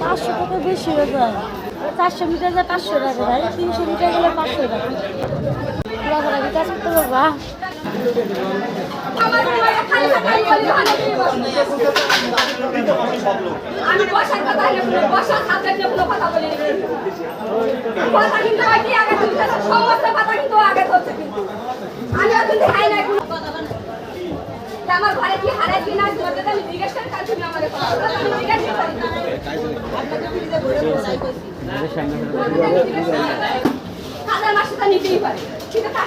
পাঁচশো টাকা বেশি হয়ে চারশো মিটার যায় পাঁচশো টাকা, ভাই। তিনশো মিটার গেলে পাঁচশো টাকা। কাজ করতে পারবা আমি বসার কথা বসার কথা কথা কিন্তু আগে আমি খাই না আমার ঘরে কি হারাই কি না তোমাদের আমি জিজ্ঞেস করি তার তুমি আমার। আমি হাজার মাসে তা নিতেই পারে। কিন্তু তার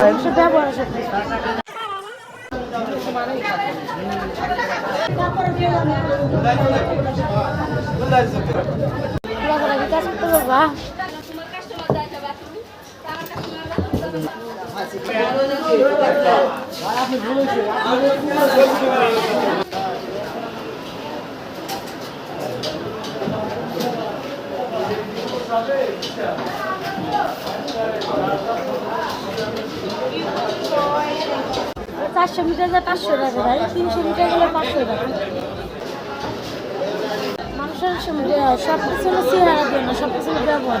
সব ব্যবহার সব পুরা করে কাজ করতে পারবা তোমার কাস্টমার যায় যাবে তুমি আমার কাস্টমার চারশো মিটার যায় পাঁচশো টাকা ভাই? তিনশো মিটার গেলে পাঁচশো টাকা। মানুষের সব কিছু সব কিছু ব্যবহার।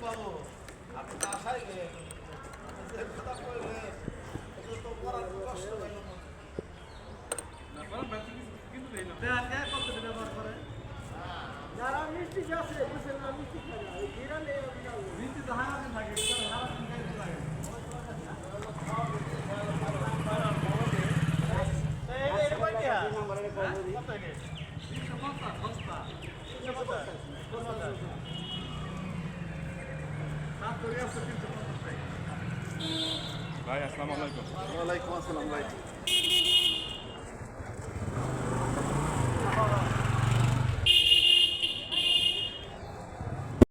바로 앞에 나사에게 바닥 벌레 ভাই আসসালামু আলাইকুম। ওয়ালাইকুম আসসালাম ভাই।